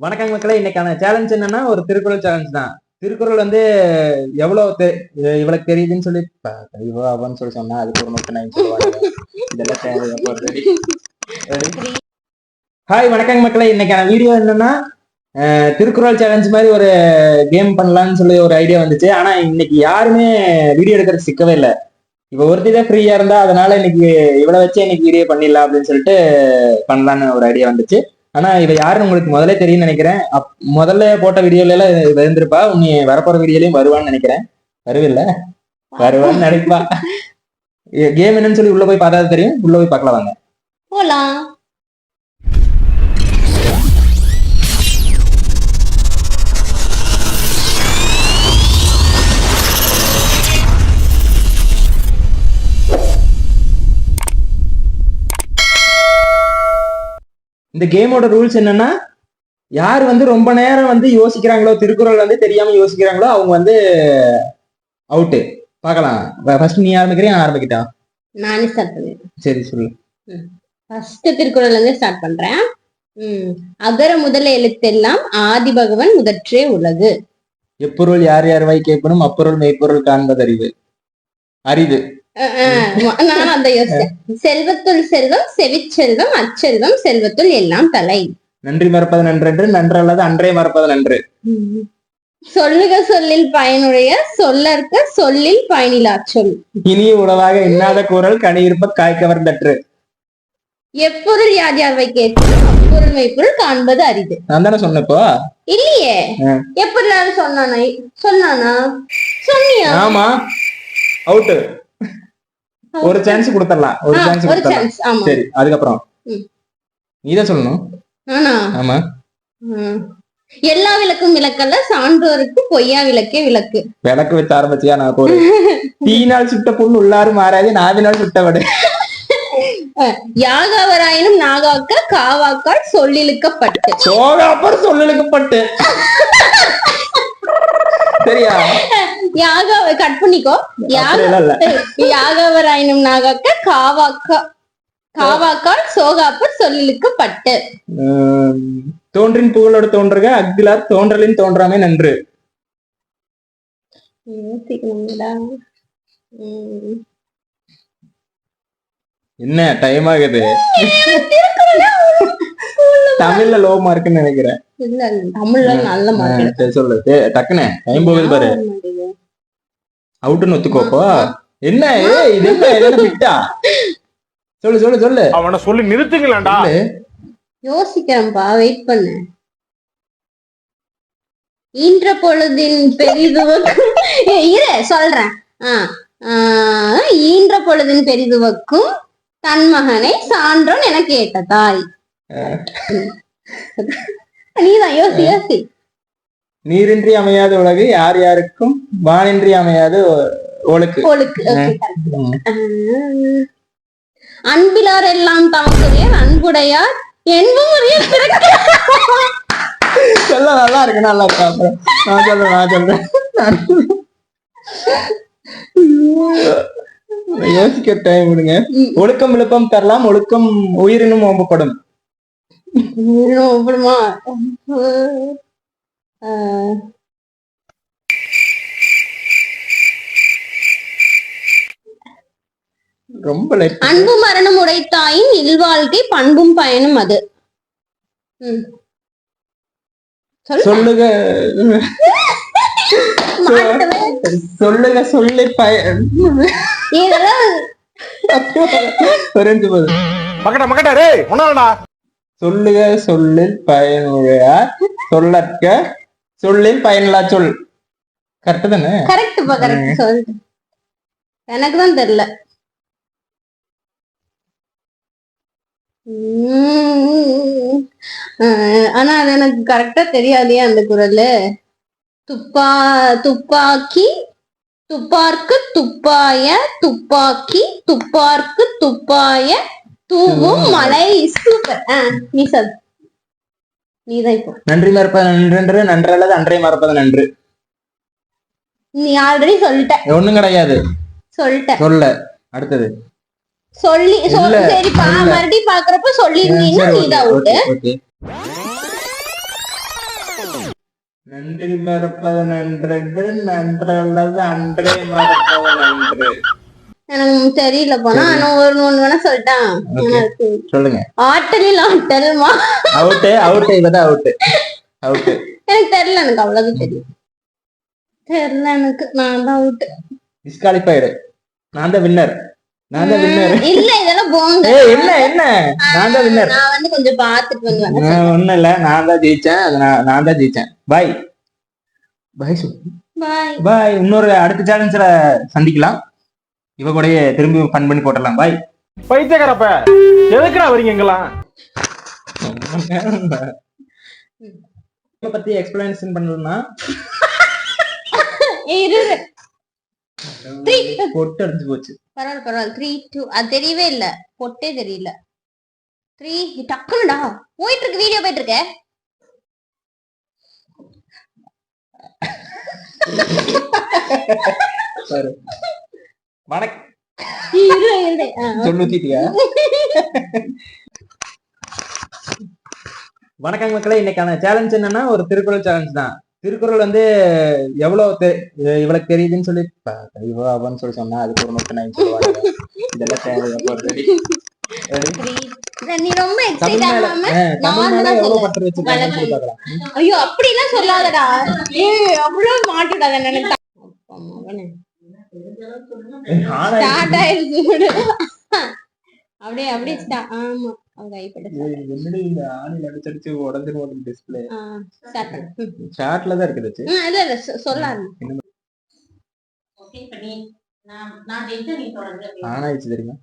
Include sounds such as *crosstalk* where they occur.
வணக்கம் மக்களே இன்னைக்கான சேலஞ்ச் என்னன்னா ஒரு திருக்குறள் சேலஞ்ச் தான். திருக்குறள் வந்து எவ்வளவு இவளுக்கு தெரியுதுன்னு சொல்லி ப- இவ அவன்னு சொல்லி சொன்னா அதுக்கு ஒரு மட்டும் நான் சொல்லுவாங்க இதெல்லாம் ஹாய் வணக்கம் மக்களே. இன்னைக்கான வீடியோ என்னன்னா திருக்குறள் சேலஞ்ச் மாதிரி ஒரு கேம் பண்ணலாம்னு சொல்லி ஒரு ஐடியா வந்துச்சு. ஆனா இன்னைக்கு யாருமே வீடியோ எடுக்கிறது சிக்கவே இல்லை. இவ ஒருத்தி தான் ஃப்ரீயா இருந்தா அதனால இன்னைக்கு இவளை வச்சு இன்னைக்கு வீடியோ பண்ணிடலாம் அப்படின்னு சொல்லிட்டு பண்ணலான்னு ஒரு ஐடியா வந்துச்சு. ஆனா இவ யாருன்னு உங்களுக்கு முதல்ல தெரியும்னு நினைக்கிறேன். முதல்ல போட்ட வீடியோல எல்லாம் வந்திருப்பா இருந்திருப்பா. வரப்போற வீடியோலயும் வருவான்னு நினைக்கிறேன். வருவில்ல? வருவான்னு நினைப்பா. கேம் என்னன்னு சொல்லி உள்ள போய் பார்த்தா தெரியும். உள்ள போய் பார்க்கலாம் வாங்க. போலாம். இந்த கேமோட ரூல்ஸ் என்னன்னா யார் வந்து ரொம்ப நேரம் வந்து யோசிக்கிறாங்களோ திருக்குறள் வந்து தெரியாம யோசிக்கிறாங்களோ அவங்க வந்து அவுட்டு பார்க்கலாம். ஃபர்ஸ்ட் நீ ஆரம்பிக்கிறியா நான் ஆரம்பிக்கிட்டா? நானே ஸ்டார்ட் பண்ணிடுறேன். சரி சொல்லு. ஃபர்ஸ்ட் திருக்குறள்ல இருந்து ஸ்டார்ட் பண்றேன். அகர முதல எழுத்தெல்லாம் ஆதி பகவன் முதற்றே உலகு எப்பொருள் யார் யார் வாய் கேட்பனும் அப்பொருள் மெய்ப்பொருள் காண்பதறிவு. அஹ் நான் அந்த செல்வத்துள் செல்வம் செவிச்செல்வம் அச்செல்வம் செல்வத்துள் எல்லாம் தலை. நன்றி மறப்பது நன்றென்று நன்றல்லது அன்றே மறப்பது நன்று. சொல்லுக சொல்லில் பயனுடைய சொல்லற்க சொல்லில் பயனிலா சொல். இனிய உணவாக இன்னாத கூறல் கனியிருப்ப காய்க்கவர் தற்று. எப்பொருள் யார் யார்வை அப்பொருள் மெய்ப்பொருள் காண்பது அரிது. நான் தானே சொன்னப்போ இல்லையே. நான் சொன்னானா சொன்னானா? சொன்னியா? ஆமா. அவுட்டு ஒரு சான்ஸ் கொடுத்துடலாம் ஒரு சான்ஸ் கொடுத்துடலாம் சரி அதுக்கப்புறம். ம். நீதான் சொல்லணும். ஆமா. எல்லா விளக்கும் விளக்கல்ல சான்றோருக்கு பொய்யா விளக்கே விளக்கு. விளக்கு வைத்து ஆரம்பிச்சியா? நான் போற *laughs* தீயினால் சுட்ட புண்ணு உள்ளாறு மாறாது நாவினால் சுட்டவடு. யாகாவராயினும் நாகாக்க காவாக்கால் சொல்லிழுக்கப்பட்டு. சோகாப்பர் சொல்லலுக்கப்பட்டு *laughs* சரியா? யாக கட் பண்ணிக்கோ யாக யாகாவராயினும் நாகாக்க காவாக்கா காவாக்கால் சோகாப்பர் சொல்லிழுக்கப்பட்டு உம், தோன்றின் புகழோடு தோன்றுக அக்திலார் தோன்றலின் தோன்றாமே நன்று. என்ன டைம் ஆகுது தமிழ்ல லோ மார்க்னு நினைக்கிறேன் தமிழ்ல நல்ல மார்க் சொல்லு டக்குனே டைம் போகுது பாரு அவுட்டுன்னு ஒத்துக்கோப்போ என்ன? ஏய் இது என்ன? என்ன பிட்டா சொல்லு சொல்லு சொல்லு. அவனை சொல்லி நிறுத்துங்களேன்டா. யோசிக்கிறேன்ப்பா வெயிட் பண்ணு. ஈன்ற பொழுதின் பெரிதுவக்கும் இரு சொல்றேன். ஆ, ஆ, ஈன்ற பொழுதின் பெரிதுவக்கும் தன் மகனை சான்றோன் என கேட்ட தாய். நீதான் யோசி யோசி. நீரின்றி அமையாத உலகு யார் யாருக்கும் வானின்றி அமையாத ஒழுக்கு. அன்பிலார் எல்லாம் தமக்குரியர் அன்புடையார் சொல்ல நல்லா இருக்கு நல்லா இருக்கு. நான் சொல்றேன் நான் சொல்றேன். யோசிக்க டைம் விடுங்க. ஒழுக்கம் விழுப்பம் தரலாம் ஒழுக்கம் உயிரினும் ஓம்பப்படும். ஆ, ரொம்ப அன்பு மரணம் உடைத்தாயின் இல்வாழ்க்கை பண்பும் பயனும் அது ம். சொல்லு. சொல்லுக மாட்டுவேன். சொல்லுக சொல்லி பய இதெல்லாம் ஒரு நிமிஷம் போதும். மக்கட்ட மக்கட்ட டேய் ஒன்னாடா சொல்லுக சொல்லில் பயனுடையார் சொல்லற்க சொல்லில் பயனில்லா சொல். கரெக்ட் தானே? கரெக்ட்பா கரெக்ட் சொல்லு எனக்கு தான் தெரியல ஆனா அது எனக்கு கரெக்டா தெரியாதே அந்த குரல்? துப்பா துப்பாக்கி துப்பார்க்கு துப்பாய துப்பாக்கி துப்பார்க்கு துப்பாய தூவும் மலை சூப்பர். நீ சொல். நன்றி மறப்பது நன்றென்று நன்றல்லது அன்றை மறப்பது நன்று. நீ ஆல்ரெடி சொல்லிட்ட. ஒண்ணும் கிடையாது. சொல்லிட்ட. சொல்ல. அடுத்தது. சொல்லி இல்ல. மறுபடியும் பாக்குறப்ப சொல்லிருந்தீங்கன்னா சரி, நீதான். நன்றி மறப்பது நன்றன்று நன்றுள்ளது அன்றே மறப்பது நன்று. எனக்கு தெரியல போனா ஆனா ஒரு ஒண்ணு வேணா சொல்லிட்டான். சொல்லுங்க. ஆட்டலில் ஆட்டல்மா அவுட்டு அவுட்டு இவதான் அவுட்டு அவுட்டு எனக்கு தெரியல எனக்கு அவ்வளவு தெரியும். தெரியல எனக்கு நான் தான் அவுட் டிஸ்காலிஃபைடு நான் தான் வின்னர் நான் தான் வின்னர் இல்ல இதெல்லாம் போங்க. ஏய் என்ன நான் தான் வின்னர் நான் வந்து கொஞ்சம் பாத்துட்டு வந்து ஒண்ணும் இல்ல நான் தான் ஜெயிச்சேன். அது நான் நான் தான் ஜெயிச்சேன். பாய் பாய் பாய் பாய் இன்னொரு அடுத்த சேலஞ்சில் சந்திக்கலாம். இவ கூடயே திரும்பி ஃபன் பண்ணி போட்டுடலாம். பாய் பைத்தியக்காரப்ப எதுக்குடா வரீங்க இங்கெல்லாம்? இதை பத்தி எக்ஸ்பிளனேஷன் பண்ணணும்னா? இரு பொட்டு அடிஞ்சு போச்சு. பரவாயில்ல பரவாயில்ல. த்ரீ டூ அது தெரியவே இல்ல. பொட்டே தெரியல. த்ரீ டக்குனுடா. போயிட்டு இருக்கு வீடியோ போயிட்டு இருக்க வணக்கம் வணக்கம் மக்களே இன்னைக்கான சேலஞ்ச் என்னன்னா ஒரு திருக்குறள் சேலஞ்ச் தான். திருக்குறள் வந்து எவ்வளவு இவளுக்கு தெரியுதுன்னு சொல்லி ப- இவ அவன்னு சொல்லி சொன்னா அதுக்கு ஒரு மட்டும் நான் சொல்லுவாங்க இதெல்லாம் *laughs* பார்க்கலாம். ஐயோ அப்படிலாம் சொல்லாதடா. *laughs* ஏய் அவ்வளவு மாட்டுடாத நினைச்சா அப்படியே அப்படியே ஆமா. அவங்க என்னடி இந்த ஆணில் அடிச்சடிச்சு உடஞ்சிரும் ஒரு டிஸ்பிளே தான் இருக்குது இல்ல சொ- சொல்லாரு ஓகே இப்ப நீ நான் நான் ஜெயிச்சா நீ தொடர்ந்து ஆனாயிடுச்சு தெரியுமா?